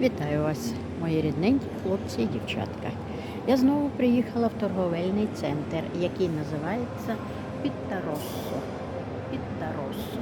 Вітаю вас, мої рідненькі хлопці і дівчатка. Я знову приїхала в торговельний центр, який називається Підтароссо. Підтароссо.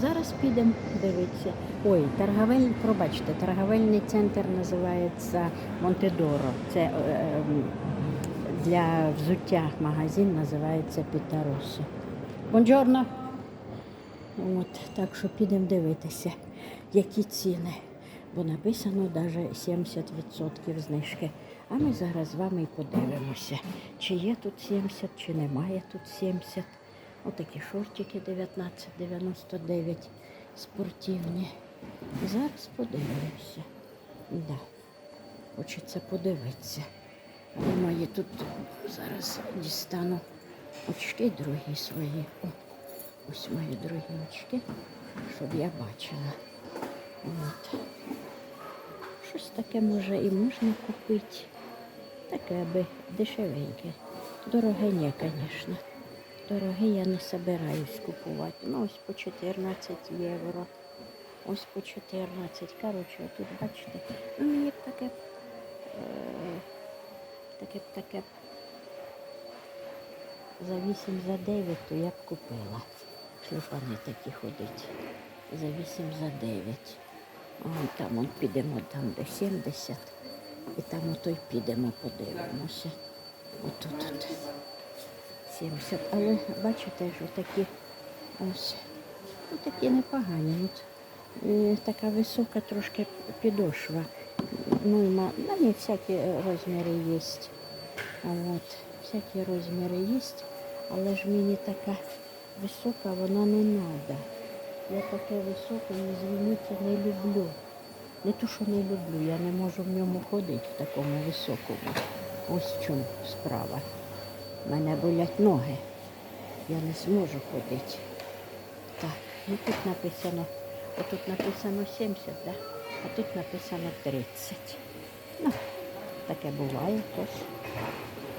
Зараз підемо дивитися. Ой, торговель, пробачте, торговельний центр називається Монтедоро. Це е, ем, для взуття магазин називається Підтароссо. Бонджорно! От, так що підемо дивитися, які ціни. Бо написано навіть 70% знижки. А ми зараз з вами і подивимося, чи є тут 70, чи немає тут 70. Отакі шортики 19,99 спортивні. Зараз подивимося. Да. Хочеться подивитися. Думаю, тут зараз дістану очки другі свої. О, ось мої другі очки, щоб я бачила. От. Щось таке може і можна купити. Таке аби дешевеньке. Дороге ні, звісно. Дороге я не собираюсь купувати. Ну, ось по 14 євро. Ось по 14. Коротше, тут бачите, ну мені б таке, б, е, таке б таке б за 8 за 9, то я б купила. Шлюпани такі ходить. За 8 за 9. Вон там он підемо там, де 70. І там ото й підемо, подивимося. Отут от 70. Але бачите, що такі ось ну, такі непогані. От, е, така висока трошки підошва. Ну, і на ній всякі розміри є. От, всякі розміри є, але ж мені така висока, вона не треба. Я таке високе, извините, не люблю. Не то, що не люблю, я не можу в ньому ходити в такому високому. Ось в чому справа. Мене болять ноги. Я не зможу ходити. Так, ну тут написано, отут написано 70, да? а тут написано 30. Ну, таке буває теж.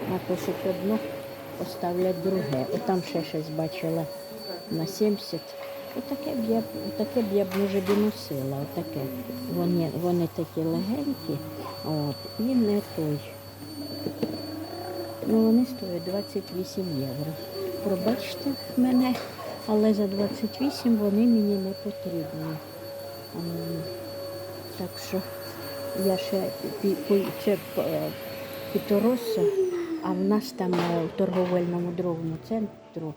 Напишуть одно, поставлять друге. Отам ще щось бачила на 70. Отаке б я б, отаке б я б може б носила. Отаке. Вони, вони такі легенькі, от, і не той. Ну, вони стоять 28 євро. Пробачте мене, але за 28 вони мені не потрібні. Так що я ще пі- пі- це е, Піторосо, а в нас там е, в торговельному другому центру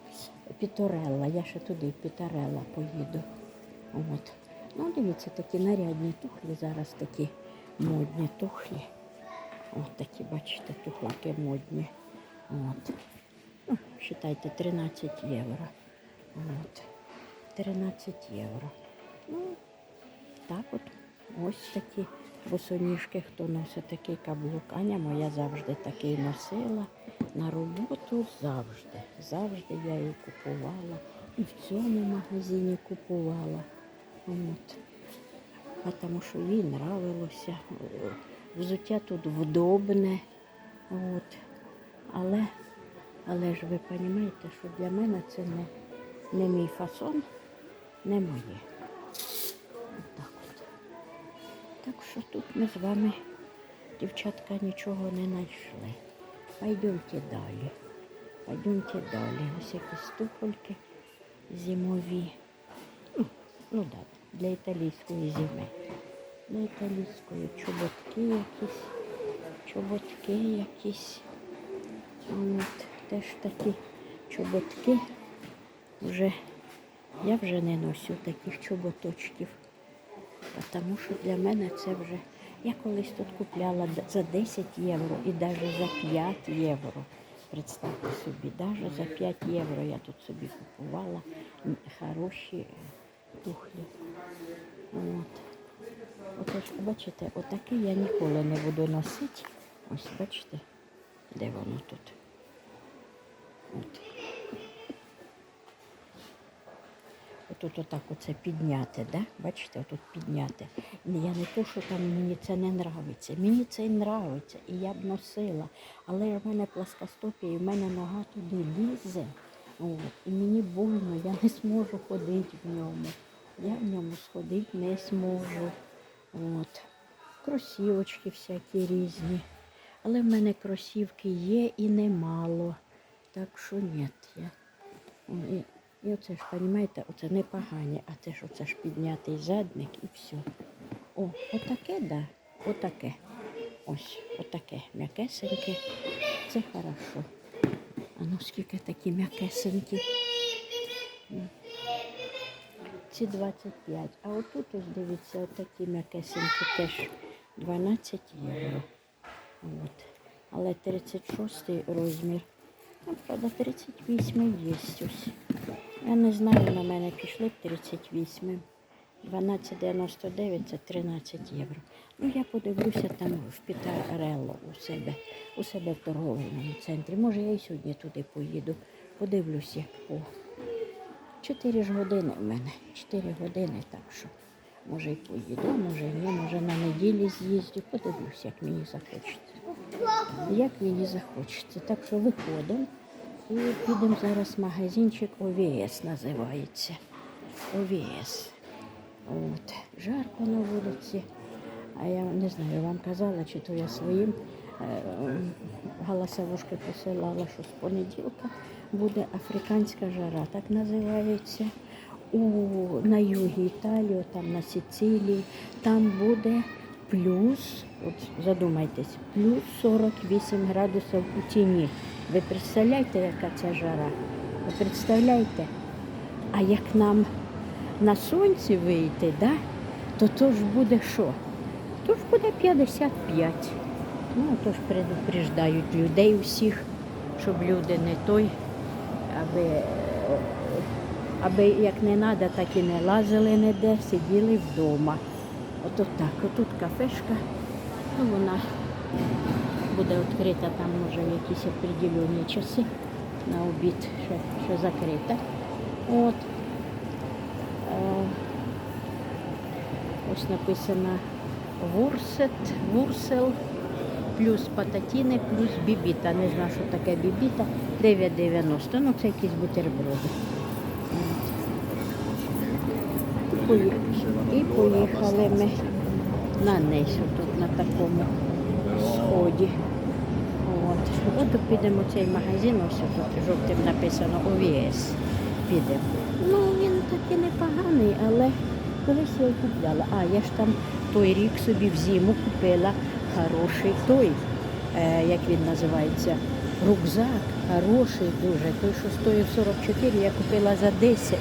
Піторелла. Я ще туди, Піторелла поїду. От. Ну, дивіться, такі нарядні тухлі зараз такі модні тухлі. От такі, бачите, тухлики модні. От. Ну, считайте, 13 євро. От. 13 євро. Ну, так от. Ось такі босоніжки, хто носить такий каблук. Аня моя завжди такий носила. На роботу завжди. Завжди я її купувала. І в цьому магазині купувала. От. А тому що їй нравилося. Взуття тут вдобне. От. Але, але ж ви розумієте, що для мене це не, не мій фасон, не моє. Так що тут ми з вами, дівчатка, нічого не знайшли. Пойдемте далі. Пойдемте далі. Ось якісь туфельки зимові. Ну, ну так, для італійської зими. Для італійської чоботки якісь, чоботки якісь. От, теж такі чоботки. Вже, я вже не носю таких чоботочків. Тому що для мене це вже. Я колись тут купляла за 10 євро і навіть за 5 євро. Представте собі, навіть за 5 євро я тут собі купувала хороші е, тухлі. От. Отож, бачите, отаке я ніколи не буду носити. Ось бачите, де воно тут. От. Отут отак оце підняти, да? бачите, отут підняти. Я не то, що там мені це не нравиться. Мені це нравиться, і я б носила. Але в мене пласкостопія, і в мене нога туди лізе. От, і мені больно, я не зможу ходити в ньому. Я в ньому сходити не зможу. От. кросівочки всякі різні. Але в мене кросівки є і немало. Так що ні. Я... І, оце ж, розумієте, оце не погані, а це ж оце ж піднятий задник і все. О, отаке, да, отаке. Ось, отаке м'якесеньке. Це хорошо. А ну скільки такі м'якесенькі. Ці 25. А отут ось дивіться, отакі м'якесенькі теж 12 євро. От. Але 36 розмір. Ну, правда, 38 є ось. Я не знаю, на мене пішли 38. 12,99 це 13 євро. Ну, я подивлюся там в Пітарелло у себе, у себе в торговельному центрі. Може, я і сьогодні туди поїду. Подивлюся. О, 4 ж години в мене. 4 години, так що може і поїду, може ні, може на неділі з'їздю. Подивлюся, як мені захочеться. Як мені захочеться. Так що виходимо і підемо зараз в магазинчик ОВС називається. ОВС. От. Жарко на вулиці. А я не знаю, вам казала, чи то я своїм е, голосовушки посилала, що з понеділка буде африканська жара, так називається. У, на югі Італії, там на Сицилії, там буде плюс, от задумайтесь, плюс 48 градусів у тіні. Ви представляєте, яка це жара? Ви представляєте? А як нам на сонці вийти, да, то то ж буде що? То ж буде 55. Ну, то ж предупреждають людей усіх, щоб люди не той, аби, аби як не треба, так і не лазили ніде, сиділи вдома. Ото так, отут кафешка, ну вона буде відкрита, там може якісь определені часи на обід, ще, ще закрита. От. Е, Ось написано Вурсет, Вурсел, плюс пататіни, плюс бібіта. Не знаю, що таке бібіта. 9,90. Ну, це якісь бутерброди. І поїхали ми на неї тут на такому сході. От. От підемо в цей магазин, ось тут жовтим написано ОВС. Підемо. Ну, він такий непоганий, але колись я купляла. А, я ж там той рік собі в зиму купила хороший той, е, як він називається, рюкзак. Хороший дуже. Той, що стоїв 44, я купила за 10.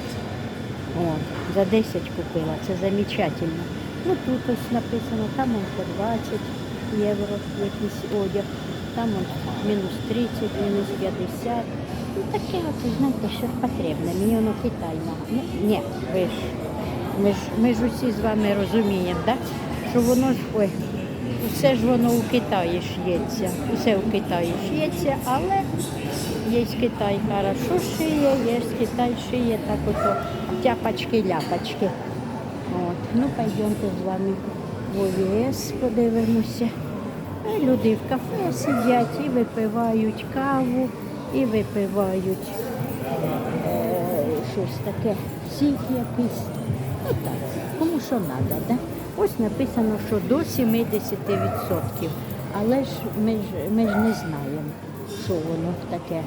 О, за 10 купила, це замечательно. Ну тут ось написано, там он по 20 євро якийсь одяг, там он мінус 30, мінус 50. Ну таке от, знаєте, що потрібне. Мені воно Китай. Ну, ні, ви ж, ми ж, ми ж усі з вами розуміємо, да? що воно ж, ой, все ж воно у Китаї ш'ється, усе у Китаї ш'ється, але Є Китай хорошо шиє, є Китай шиє так ото тяпочки-ляпочки. От. Ну, пойдемте з вами в ОВС подивимося. А люди в кафе сидять і випивають каву, і випивають е, щось таке, сік якийсь. Ну так, кому що треба, да? Ось написано, що до 70%. Але ж ми ж, ми ж не знаємо, що воно таке.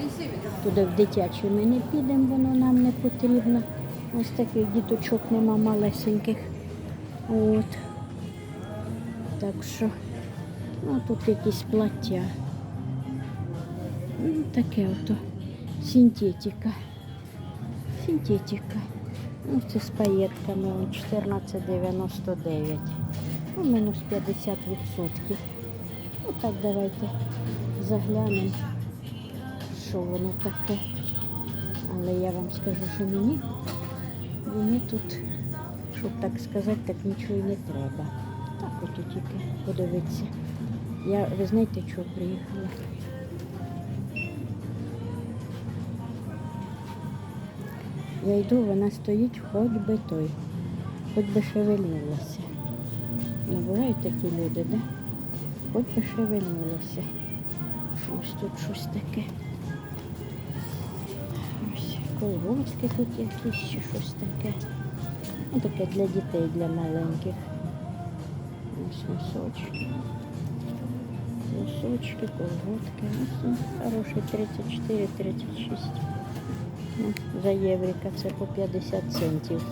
Туди в дитячі ми не підемо, воно нам не потрібно. Ось таких діточок нема малесеньких. От. Так що, ну тут якісь плаття. Ну, таке ото синтетика. Синтетика. Ну, це з паєтками 14,99. Ну, мінус 50%. Ну так, давайте заглянемо, що воно таке. Але я вам скажу, що мені, мені тут, щоб так сказати, так нічого і не треба. Так от тільки подивитися. Я, ви знаєте, чого приїхала? Я йду, вона стоїть, хоч би той, хоч би шевельнулася. Ну, бувають такі люди, да? Хоч би шевельнулося. Ось тут щось таке. Колготки тут якісь чи щось таке. Ну, таке для дітей, для маленьких. Ось носочки. Носочки, колготки. Ось хороший 34-36. Ну, за єврика це по 50 центів.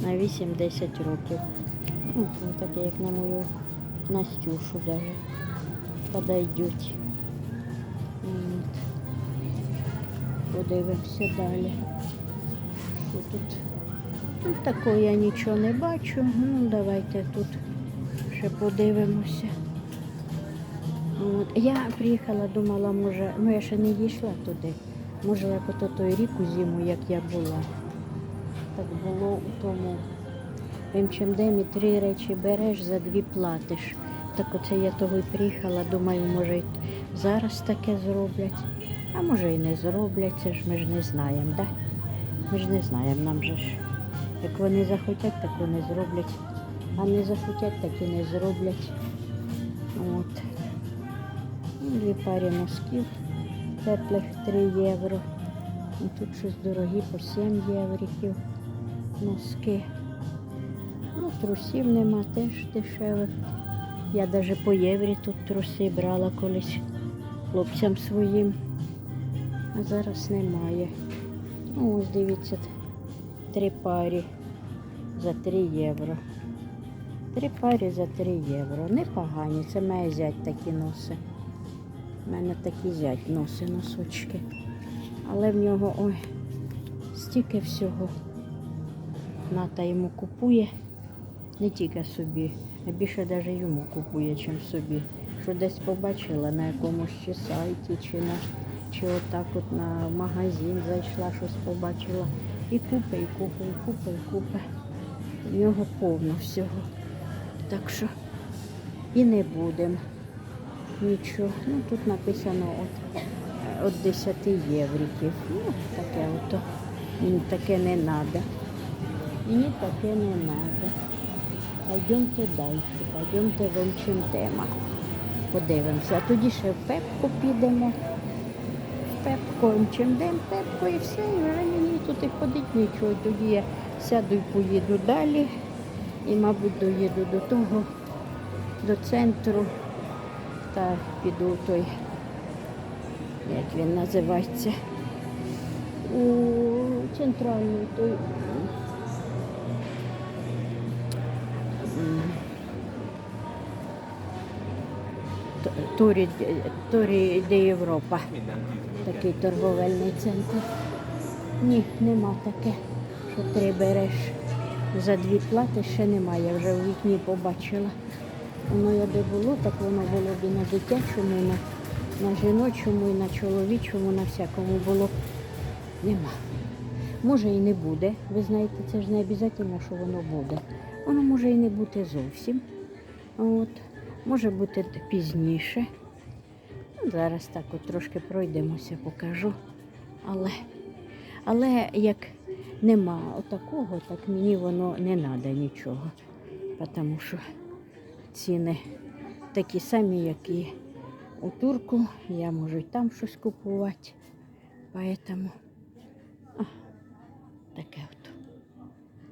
На 8-10 років. Ну, такий, як на мою Настюшу даже. Подойдуть. От. Подивимося далі. Що тут? Тут такого я нічого не бачу. Ну, давайте тут ще подивимося. От. Я приїхала, думала, може, ну я ще не дійшла туди. Може, як той рік у зиму, як я була. Так було у тому МЧМДМі три речі береш, за дві платиш. Так оце я того й приїхала, думаю, може зараз таке зроблять, а може і не зроблять, це ж ми ж не знаємо, да? Ми ж не знаємо, нам же ж. Як вони захотять, так вони зроблять. А не захотять, так і не зроблять. От. Ну, Дві парі носків теплих 3 євро. І тут щось дорогі по 7 євриків. Носки. Ну, трусів нема теж дешевих. Я навіть по єврі тут труси брала колись хлопцям своїм. А зараз немає. Ну, ось дивіться, три парі за 3 євро. Три парі за 3 євро. Непогані. Це має зять такі носи. У мене такий зять носить носочки. Але в нього ой, стільки всього. Ната йому купує не тільки собі, а більше навіть йому купує, чим собі. Що десь побачила на якомусь чи сайті, чи на чи отак от на магазин зайшла, щось побачила. І купи, і купи, і купи, і купи. В нього повно всього. Так що і не будемо. Нічого. Ну тут написано от, от 10 євриків. Ну, таке ото. Мені таке не треба. Мені таке не треба. Пойдемте далі, пойдемте вивчимо тему. Подивимося. А тоді ще в Пепку підемо. Пепко, чим день Пепко і все, і вже мені тут і ходить нічого. Тоді я сяду і поїду далі. І, мабуть, доїду до того, до центру та піду той, як він називається, у центральний той. м, Т- Турі, Турі де Європа. Такий торговельний центр. Ні, нема таке, що три береш. За дві плати ще немає, вже в вікні побачила. Воно якби було, так воно було б і на дитячому, і на, на жіночому, і на чоловічому, на всякому було. Нема. Може і не буде. Ви знаєте, це ж не обов'язково, що воно буде. Воно може і не бути зовсім. От. Може бути пізніше. Ну, Зараз так от трошки пройдемося, покажу. Але, але як нема отакого, так мені воно не треба нічого. Тому що ціни такі самі, як і у турку. Я можу і там щось купувати. Поэтому а, таке от.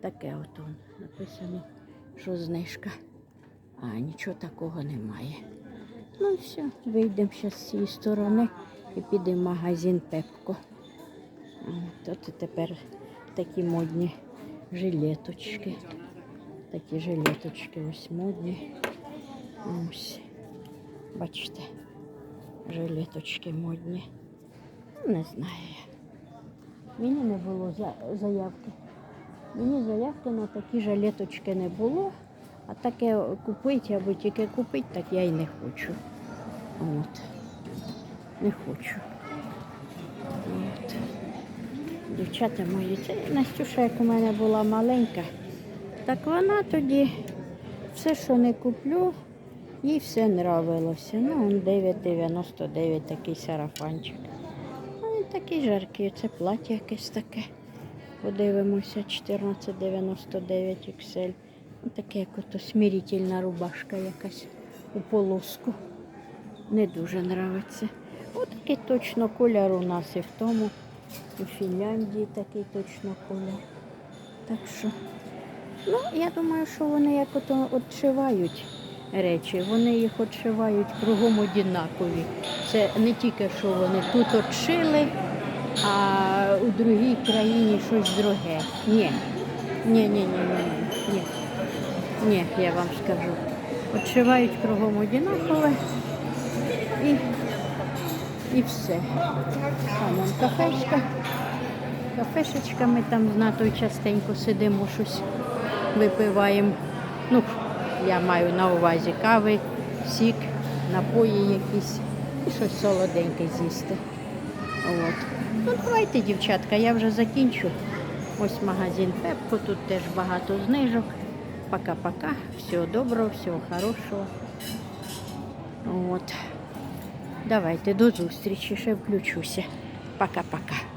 Таке от написано, що знижка. А нічого такого немає. Ну все, вийдемо зараз з цієї сторони і підемо в магазин Пепко. І тепер такі модні жилеточки. Такі жилеточки ось модні. Ось. Бачите, жилеточки модні. Ну, Не знаю. Мені не було заявки. Мені заявки на такі жилеточки не було. А таке купити або тільки купити, так я й не хочу. От. Не хочу. От. Дівчата мої, це Настюша, як у мене була маленька, так вона тоді все, що не куплю, їй все нравилося. Ну, 9,99 такий сарафанчик. Ну, він такий жаркий, це плаття якесь таке. Подивимося, 14,99 XL. Таке як ото смирительна рубашка якась у полоску. Не дуже нравиться. Ось такий точно колір у нас і в тому. У Фінляндії такий точно колір. Так що Ну, я думаю, що вони як ото отшивають речі, вони їх отшивають кругом однакові. Це не тільки що вони тут отшили, а у другій країні щось друге. Ні. Ні, ні, ні, ні, ні. Ні, я вам скажу. Отшивають кругом однакове і, і все. Там вон кафешка. Кафешечка ми там з натою частенько сидимо, щось випиваємо. Ну, я маю на увазі кави, сік, напої якісь і щось солоденьке з'їсти. От. Ну, давайте, дівчатка, я вже закінчу. Ось магазин Пепко, тут теж багато знижок. Пока-пока. Всего доброго, всего хорошого. От. Давайте до зустрічі, ще включуся. Пока-пока.